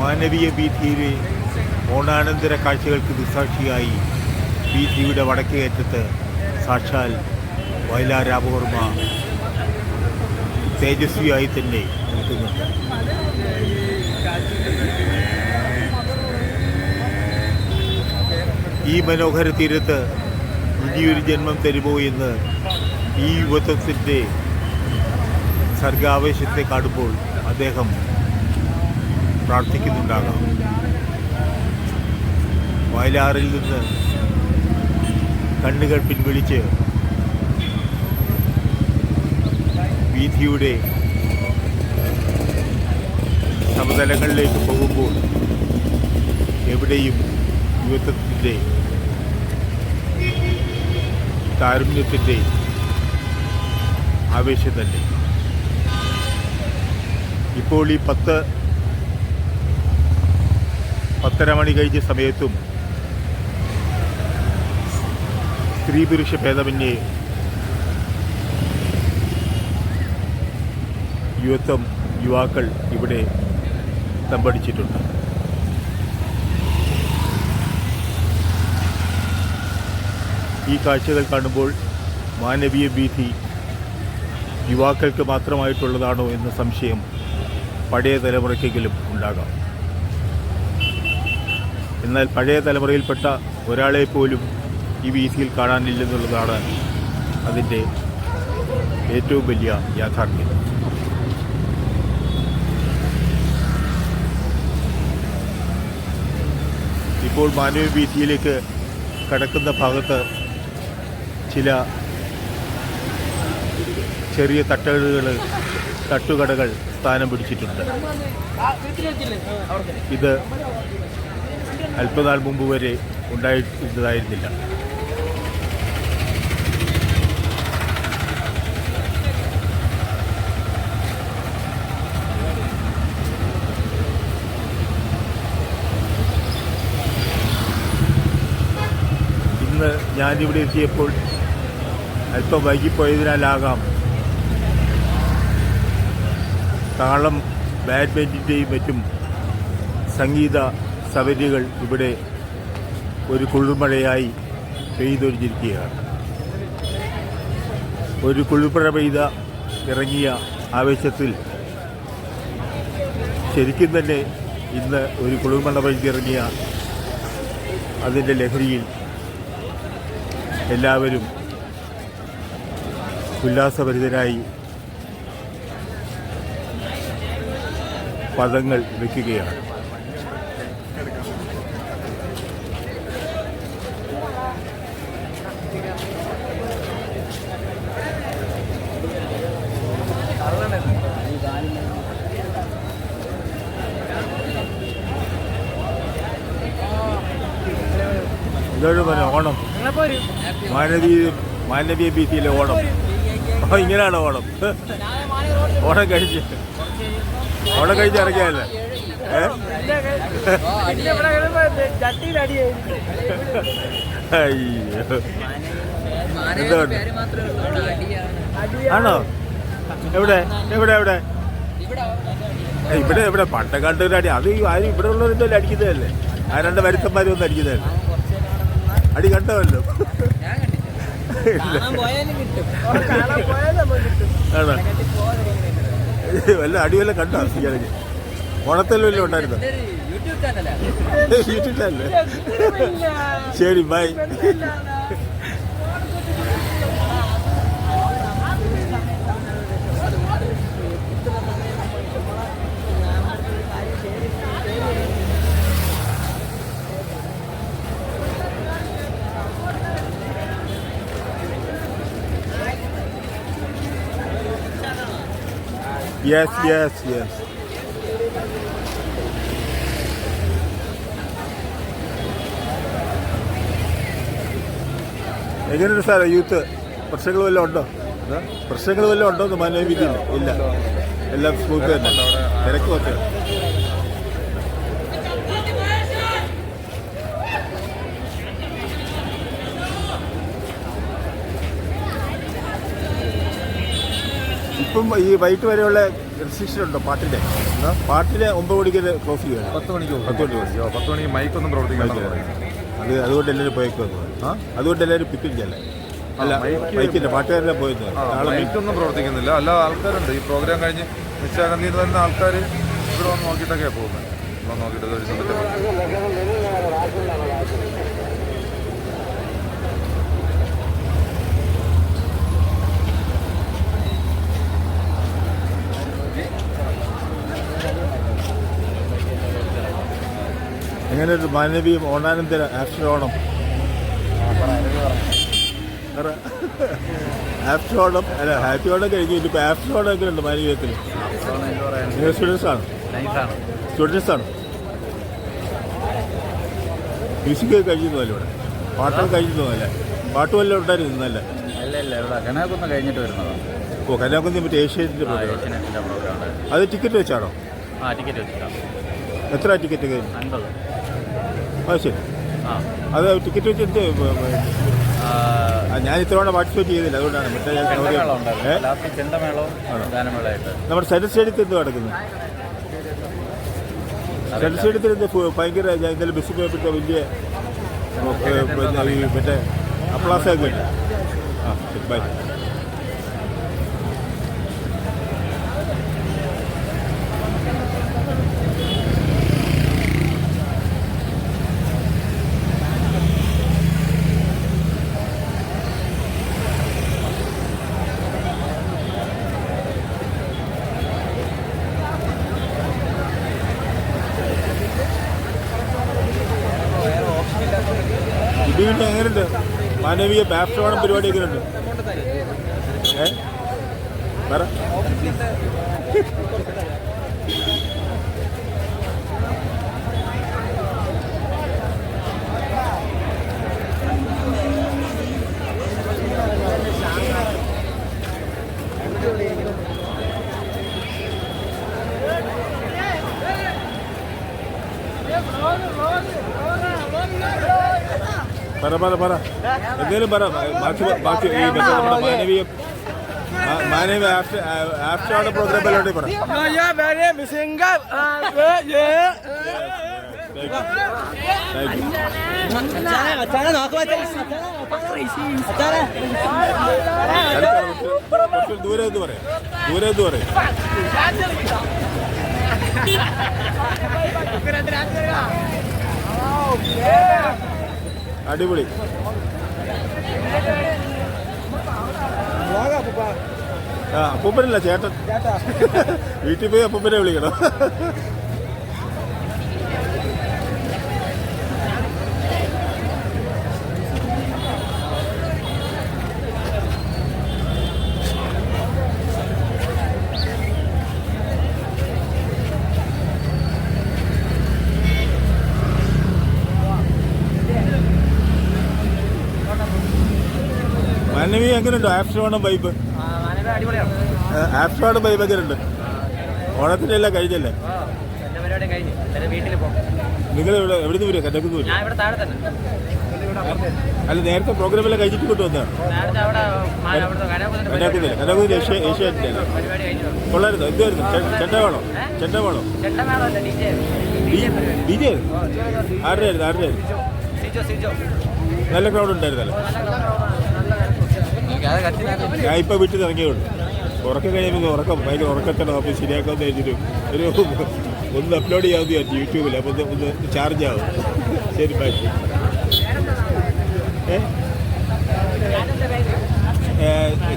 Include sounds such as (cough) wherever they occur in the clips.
മാനവീയ വീഥിയിലെ ഓണാനന്തര കാഴ്ചകൾക്ക് ദുസാക്ഷിയായി വീഥിയുടെ വടക്കേയറ്റത്ത് സാക്ഷാൽ വയലാർ രാമവർമ്മ തേജസ്വിയായി തന്നെ നിൽക്കുന്നുണ്ട്. ഈ മനോഹര തീരത്ത് ഇനിയൊരു ജന്മം തരുമോ എന്ന് ഈ യുവത്വത്തിന്റെ സർഗാവേശത്തെ കാണുമ്പോൾ അദ്ദേഹം പ്രാർത്ഥിക്കുന്നുണ്ടാകാം. വയലാറിൽ നിന്ന് കണ്ണുകൾ പിൻവലിച്ച് വീഥിയുടെ സമതലങ്ങളിലേക്ക് പോകുമ്പോൾ എവിടെയും യുവത്വത്തിന്റെ താരുണ്യത്തിന്റെ ആവേശം തന്നെ. ഇപ്പോൾ ഈ പത്ത് പത്തര മണി കഴിഞ്ഞ സമയത്തും സ്ത്രീ പുരുഷ ഭേദമന്യേ യുവത്വം യുവാക്കൾ ഇവിടെ തമ്പടിച്ചിട്ടുണ്ട്. ഈ കാഴ്ചകൾ കാണുമ്പോൾ മാനവീയ ഭീതി യുവാക്കൾക്ക് മാത്രമായിട്ടുള്ളതാണോ എന്ന സംശയം പഴയ തലമുറയ്ക്കെങ്കിലും ഉണ്ടാകാം. എന്നാൽ പഴയ തലമുറയിൽപ്പെട്ട ഒരാളെ പോലും ഈ വീതിയിൽ കാണാനില്ലെന്നുള്ളതാണ് അതിന്റെ ഏറ്റവും വലിയ യാഥാർത്ഥ്യം. ഇപ്പോൾ മാനവ വീതിയിലേക്ക് കടക്കുന്ന ഭാഗത്ത് ചില ചെറിയ തട്ടുകടകൾ തട്ടുകടകൾ സ്ഥാനം പിടിച്ചിട്ടുണ്ട്. ഇത് അല്പനാൾ മുമ്പ് വരെ ഉണ്ടായിരുന്നതായിരുന്നില്ല ഇന്ന് ഞാനിവിടെ എത്തിയപ്പോൾ അല്പം വൈകിപ്പോയതിനാലാകാം താളം ബാഡ്മിന്റന്റെയും മറ്റും സംഗീത സവരികൾ ഇവിടെ ഒരു കുളിർമഴയായി പെയ്തൊരിഞ്ഞിരിക്കുകയാണ് ഒരു കുളിർമഴ പെയ്ത ഇറങ്ങിയ ആവേശത്തിൽ ശരിക്കും തന്നെ ഇന്ന് ഒരു കുളിർമഴ പെയ്തിറങ്ങിയ അതിന്റെ ലഹരിയിൽ എല്ലാവരും ഉല്ലാസഭരിതരായി പദങ്ങൾ വയ്ക്കുകയാണ് ഇതൊരു പിന്നെ ഓണം. മാനവീയ മാനവീയ ഭീതിയിലെ ഓണം. ഓ ഇങ്ങനെയാണ് ഓണം. ഓണം കഴിച്ച്. ഓണം കഴിച്ച് ഇറങ്ങിയല്ലേ? ആണോ? എവിടെ? എവിടെ എവിടെ? ഇവിടെ ഇവിടെ അടി. അത് ആരും ഇവിടെ ഉള്ളവരെന്തല്ലേ അടിക്കുന്നതല്ലേ? ആ രണ്ട് വരുത്തന്മാരും ഒന്നും അടിക്കുന്നതല്ലേ? അടി കണ്ടമല്ലോ ഇല്ല. ആണോ? വല്ല അടി വല്ല കണ്ടോ ഇയാൾക്ക് ഓണത്തിൽ വല്ലതും ഉണ്ടായിരുന്നോ? യൂട്യൂബിലല്ലേ ശരി ബൈ യെസ് yes, യെസ് എങ്ങനെയുണ്ട് സാറേ യൂത്ത്? പ്രശ്നങ്ങൾ വല്ലതും ഉണ്ടോ? പ്രശ്നങ്ങൾ വല്ലതും ഉണ്ടോ എന്ന് മാനവികയില്ല ഇല്ല. എല്ലാം സ്മൂത്ത് തന്നെ. തിരക്ക് ഇപ്പം ഈ വൈകിട്ട് വരെയുള്ള റെസ്ട്രിക്ഷൻ ഉണ്ടോ പാട്ടിന്റെ പാട്ടിലെ ഒമ്പത് മണിക്ക് ക്ലോസ് ചെയ്യുക പത്ത് മണിക്ക് പത്ത് മണിക്ക് അയ്യോ പത്ത് മണിക്ക് മൈക്കൊന്നും പ്രവർത്തിക്കാൻ അത് അതുകൊണ്ട് എല്ലാവരും പോയേക്കുമെന്ന് ആ? അതുകൊണ്ട് എല്ലാവരും പിക്കിരിക്കല്ലേ അല്ല? മൈക്കില്ല മൈക്ക് പാട്ടുകാരെല്ലാം പോയത് നാളെ മൈക്കൊന്നും പ്രവർത്തിക്കുന്നില്ല. അല്ല ആൾക്കാരുണ്ട്. ഈ പ്രോഗ്രാം കഴിഞ്ഞ് നിശ്ചാഗന്ധിയിൽ തന്നെ ആൾക്കാർ ഇവിടെ വന്ന് നോക്കിയിട്ടൊക്കെയാണ് പോകുന്നത്. ഇവിടെ നോക്കിയിട്ട് ഒരു സമയത്ത് എങ്ങനെ ഒരു മാനവീയം ഓണം? ആഫ്റ്റർ ഓണം അല്ല ഹാപ്പി ഓണം കഴിഞ്ഞു. ഇനിയിപ്പോൾ ആഫ്റ്റർ ഓണം ഒക്കെ ഉണ്ട് മാനവീയത്തിൽ നിങ്ങൾ സ്റ്റുഡൻസ് ആണ്? സ്റ്റുഡൻസ് ആണ് മ്യൂസിക് കഴിഞ്ഞിരുന്നല്ലോ ഇവിടെ? പാട്ടൊക്കെ പാട്ട് ഉണ്ടായിരുന്നു ഇന്നല്ലേ അല്ല ഇവിടെ കനാക്കൊന്ന് കഴിഞ്ഞിട്ട് വരുന്നതാണ് ഓ കന്യാകുന്നി മറ്റേ ഏഷ്യാനെറ്റിന്റെ പ്രോഗ്രാം അത് ടിക്കറ്റ് വെച്ചാണോ? ആ ടിക്കറ്റ് വെച്ചിട്ടാണ്. എത്ര ടിക്കറ്റ് കഴിഞ്ഞു അൻപത്. ശരി. അത് ടിക്കറ്റ് വെച്ച് എന്ത് ഞാൻ ഇത്തവണ പാർട്ടിസിപ്പേറ്റ് ചെയ്തില്ല അതുകൊണ്ടാണ് മറ്റേ നമ്മുടെ സെൻട്രൽ സ്റ്റേഡിയത്തിൽ എന്ത് നടക്കുന്നത്? സെൻട്രൽ സ്റ്റേഡിയത്തിൽ എന്ത് ഭയങ്കര ഞാൻ ഇന്നലെ ബസ് പോയപ്പോഴത്തെ വലിയ മറ്റേ അപ്ലാസൊക്കെ ഉണ്ട്. ആ ശരി ബൈ പിന്നെ എങ്ങനെയുണ്ട്? മാനവീയ ബാപ്റ്റോണം പരിപാടി എങ്ങനെയുണ്ട് ഏ? പറ. പറ പറ പറ. എന്തേലും പറ. ബാക്കി ബാക്കി ഈ നമ്മുടെ Manaveeya Manaveeya after after program പരിപാടി പറ. Yeah. Yeah. ദൂരെ എന്ന് പറയാം. ദൂരെ എന്ന് പറയാം. (laughs) അടിപൊളി. ആ അപ്പൂപ്പനല്ല ചേട്ടൻ. വീട്ടിൽ പോയി അപ്പൂപ്പനെ വിളിക്കണം മാനവി എങ്ങനെയുണ്ട്? ഓണം വൈബ് ഓണം വൈബ് എങ്ങനെയുണ്ട്? ഓണത്തിന്റെ എല്ലാം കഴിഞ്ഞല്ലേ? നിങ്ങൾ ഇവിടെ എവിടുന്ന് വരും കണ്ടു അല്ല നേരത്തെ പ്രോഗ്രാം എല്ലാം കഴിച്ചിട്ട് കൊണ്ടുവന്നതാണ് നേരത്തെ അവിടെ മാ- അവിടുത്തെ കനാകുന്നതിന്റെ കന്യാകുമാരി കന്യാകുമാരി കൊള്ളായിരുന്നു എന്തായിരുന്നു ചെണ്ട വേണോ ചെണ്ട വേണോ ഡി ആരുടെ ആയിരുന്നു ആരുടെ നല്ല ക്രൗഡ് ഉണ്ടായിരുന്നല്ലോ. ഞാൻ ഇപ്പൊ വീട്ടിൽ ഇറങ്ങിയുള്ളൂ ഉറക്കം കഴിയുമ്പോൾ ഉറക്കം. ഭയങ്കര ഉറക്കത്തണം അപ്പോൾ ശരിയാക്കാമെന്ന് കഴിഞ്ഞിട്ട് ഒരു ഒന്ന് അപ്ലോഡ് ചെയ്യാമെന്ന് വിചാരിച്ചു യൂട്യൂബിൽ അപ്പോൾ ഒന്ന് ഒന്ന് ചാർജ് ആവും. ശരി ബാക്കി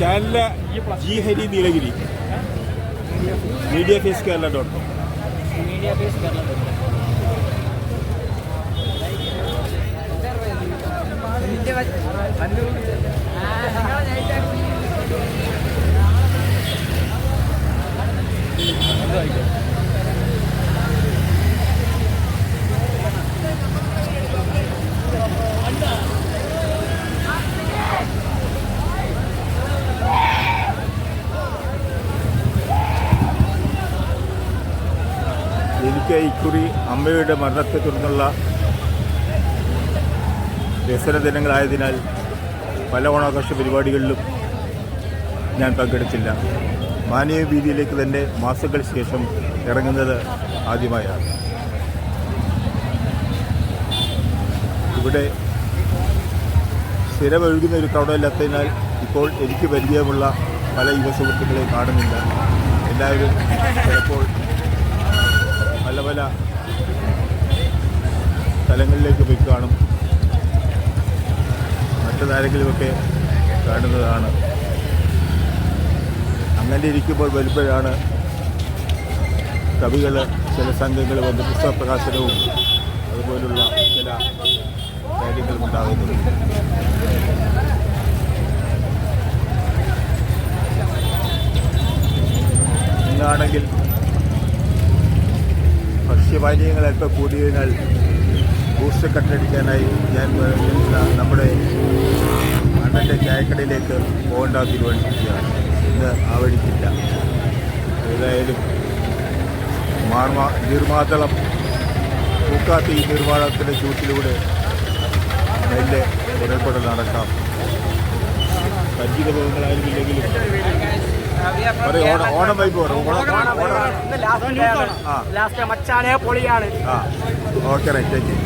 ചാനല G Hari Nilagiri. Media face Kerala dot com media base Keralam എനിക്ക് ഇക്കുറി അമ്മയുടെ മരണത്തെ തുടർന്നുള്ള വ്യസന ദിനങ്ങളായതിനാൽ പല ഓണാഘോഷ പരിപാടികളിലും ഞാൻ പങ്കെടുത്തില്ല. മാനവ വീതിയിലേക്ക് തന്നെ മാസങ്ങൾക്ക് ശേഷം ഇറങ്ങുന്നത് ആദ്യമായാണ്. ഇവിടെ സ്ഥിരമൊഴുകുന്ന ഒരു ക്രൗഡല്ലാത്തതിനാൽ ഇപ്പോൾ എനിക്ക് പരിചയമുള്ള പല യുവ സുഹൃത്തുക്കളെ കാണുന്നില്ല. എല്ലാവരും ചിലപ്പോൾ പല പല സ്ഥലങ്ങളിലേക്ക് പോയി കാണും. മറ്റതാരെങ്കിലുമൊക്കെ കാണുന്നതാണ്. അങ്ങനെ ഇരിക്കുമ്പോൾ വരുമ്പോഴാണ് കവികൾ ചില സംഘങ്ങൾ വന്ന് പുസ്തക പ്രകാശനവും അതുപോലുള്ള ചില കാര്യങ്ങളും ഉണ്ടാകുന്നത് ഇന്നാണെങ്കിൽ ഭക്ഷ്യപാനീയങ്ങൾ അല്പം കൂടിയതിനാൽ ബൂസ്റ്റ് കട്ടടിക്കാനായി ഞാൻ നമ്മുടെ അണ്ണന്റെ ചായക്കടയിലേക്ക് പോകേണ്ട തീരുമാനിച്ചിരിക്കുകയാണ്. ഇന്ന് ആ വഴിക്കില്ല ഏതായാലും മാർമാ നീർമാതളം പൂക്കാത്ത ഈ നിർമ്മാണത്തിന്റെ ചൂട്ടിലൂടെ നെല്ല് കുറെ നടക്കാം. പറയും ഓണം ഓണം പറയും ഓണം ഓണം ആ. Okay right thank you.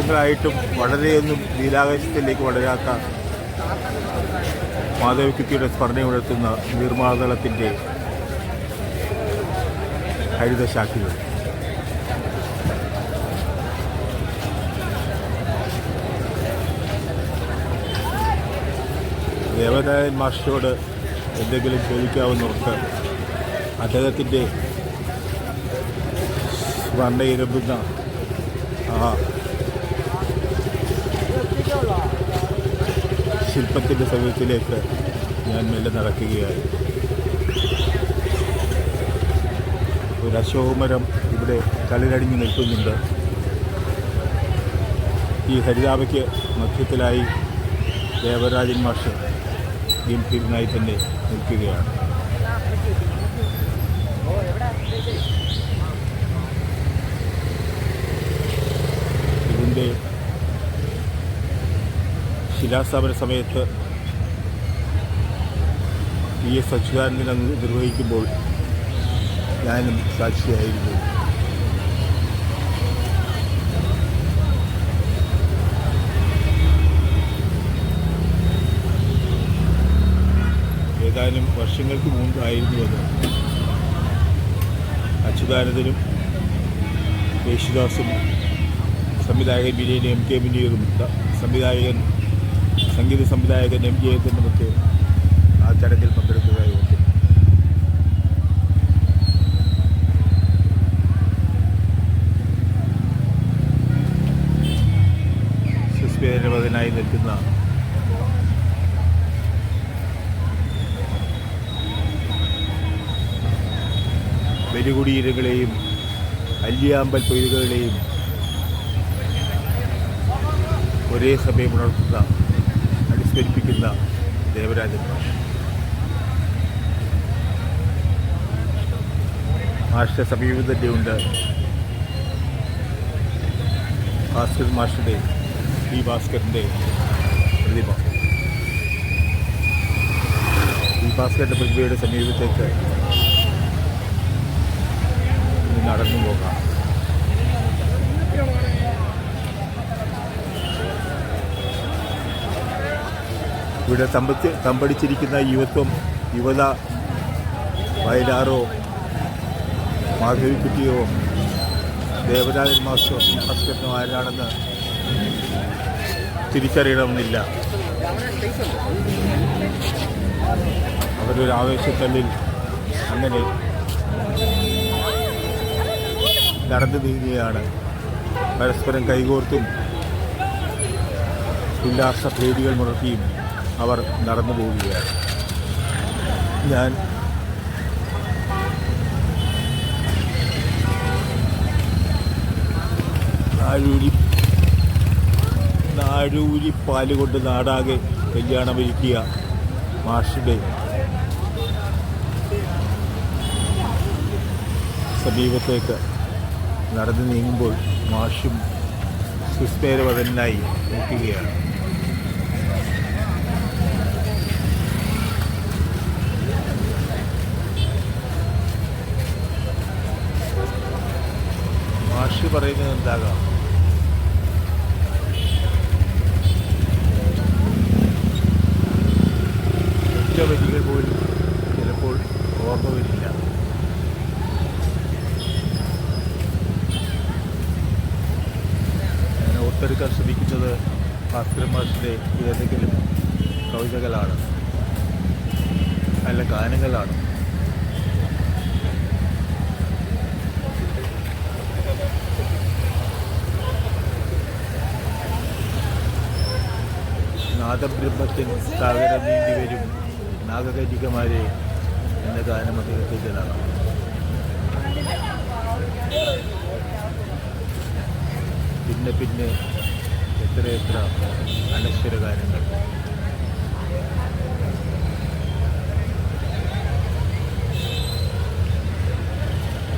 വർഷങ്ങളായിട്ടും വളരെയൊന്നും നീലാകാശത്തിലേക്ക് വളരാത്ത മാധവിക്കുട്ടിയുടെ സ്മരണയുണർത്തുന്ന നിർമ്മാതളത്തിന്റെ ഹരിതശാഖികൾ. ദേവനായൻ മാസ്റ്ററോട് എന്തെങ്കിലും ചോദിക്കാവുന്നവർക്ക് അദ്ദേഹത്തിന്റെ സ്മരണയിരമ്പുന്ന ആ ശില്പത്തിന്റെ സമീപത്തിലേക്ക് ഞാൻ മെല്ലെ നടക്കുകയായി ഒരു അശോകമരം ഇവിടെ തളിരടിഞ്ഞ് നിൽക്കുന്നുണ്ട്. ഈ ഹരിതാപയ്ക്ക് മധ്യത്തിലായി ദേവരാജൻ മാഷ് ഗംഭീരനായി തന്നെ നിൽക്കുകയാണ്. ശിലാസ്ഥാപന സമയത്ത് പി എസ് അച്യുതാനന്ദൻ അന്ന് നിർവഹിക്കുമ്പോൾ ഞാനും സാക്ഷിയായിരുന്നു. ഏതാനും വർഷങ്ങൾക്ക് മുമ്പായിരുന്നു അത് അച്യുതാനന്ദനും യേശുദാസും സംവിധായകൻ വിനയൻ എം കെ മുനീറും സംവിധായകൻ സംഗീത സംവിധായകൻ എം ജി ഒക്കെ ആ ചടങ്ങിൽ പങ്കെടുത്തതായി ഓർക്കുന്നു. സുസ്മേരവതനായി നിൽക്കുന്ന വെലുകുടിയിരകളെയും അല്ലിയാമ്പൽ തൊഴിലുകളെയും ഒരേ സമയം ഉണർത്തുന്ന അനുസ്മരിപ്പിക്കുന്ന ദേവരാജൻ മാഷ്. മാഷിന്റെ സമീപം തന്നെയുണ്ട് ഭാസ്കർ മാഷിന്റെ പി ഭാസ്കറിന്റെ പ്രതിമ പി ഭാസ്കറിന്റെ പ്രതിമയുടെ സമീപത്തേക്ക് നടന്നു പോകാം. ഇവിടെ തമ്പത്തി തമ്പടിച്ചിരിക്കുന്ന യുവത്വം യുവത വയലാറോ മാധവിക്കുട്ടിയോ ദേവരാജൻ മാസ്റ്റോ ഭാസ്കരനോ ആരാണെന്ന് തിരിച്ചറിയണമെന്നില്ല. അവരൊരു ആവേശത്തള്ളിൽ അങ്ങനെ നടന്നു നീങ്ങുകയാണ്. പരസ്പരം കൈകോർത്തും ഉല്ലാസ ഭേദികൾ മുടക്കിയും അവർ നടന്നു പോവുകയാണ്. ഞാൻ നാഴൂരി നാഴൂരി പാൽ കൊണ്ട് നാടാകെ കല്യാണമൊരുക്കിയ മാഷിന്റെ സമീപത്തേക്ക് നടന്നു നീങ്ങുമ്പോൾ മാഷും സുസ്മേരവതനായി നിൽക്കുകയാണ് മാഷ് പറയുന്നത് എന്താകാം? ഒറ്റ വരികൾ പോലും ചിലപ്പോൾ ഓർമ്മ വരില്ല. ഞാൻ ഓർത്തെടുക്കാൻ ശ്രമിക്കുന്നത് ഭാസ്കരൻ മാഷിന്റെ ഏതെങ്കിലും കവിതകളാണ്. അല്ല ഗാനങ്ങളാണ്. നാദബ്രഹ്മത്തിൻ സാഗരം നീന്തി വരും നാഗകന്യകമാരെ എന്ന ഗാനം അദ്ദേഹത്തിന്റെതാണ്. പിന്നെ പിന്നെ എത്രയെത്ര അനശ്വര ഗാനങ്ങൾ.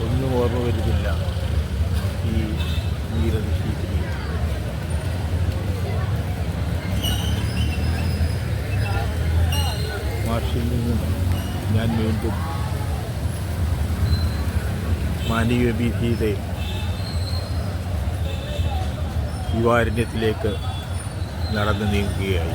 ഒന്നും ഓർമ്മ വരുന്നില്ല ഈ നീരനിശീതിനി മാഷിൽ നിന്നും ഞാൻ വീണ്ടും മാനവീയ ഭീതിയുടെ യുവാരണ്യത്തിലേക്ക് നടന്നു നീങ്ങുകയായി.